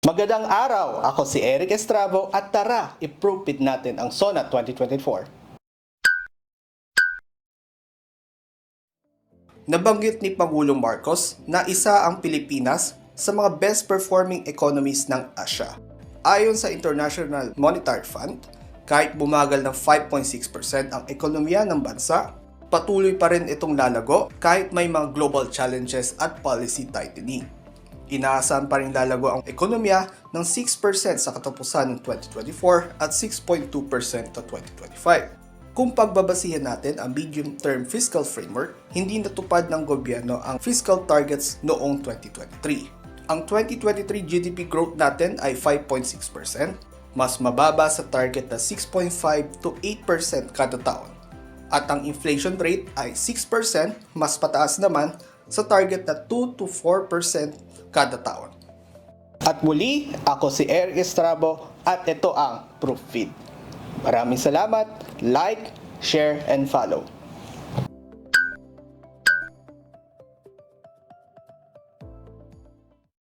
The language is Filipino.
Magandang araw! Ako si Eric Estrabo at tara, i-proof it natin ang SONA 2024. Nabanggit ni Pangulong Marcos na isa ang Pilipinas sa mga best performing economies ng Asia. Ayon sa International Monetary Fund, kahit bumagal ng 5.6% ang ekonomiya ng bansa, patuloy pa rin itong lalago kahit may mga global challenges at policy tightening. Inaasahan pa rin lalago ang ekonomiya ng 6% sa katapusan ng 2024 at 6.2% sa 2025. Kung pagbabasihan natin ang medium-term fiscal framework, hindi natupad ng gobyerno ang fiscal targets noong 2023. Ang 2023 GDP growth natin ay 5.6%, mas mababa sa target na 6.5 to 8% kada taon. At ang inflation rate ay 6%, mas pataas naman sa target na 2 to 4% kada taon. At muli, ako si Eric Estrabo at ito ang Proof Feed. Maraming salamat, like, share, and follow.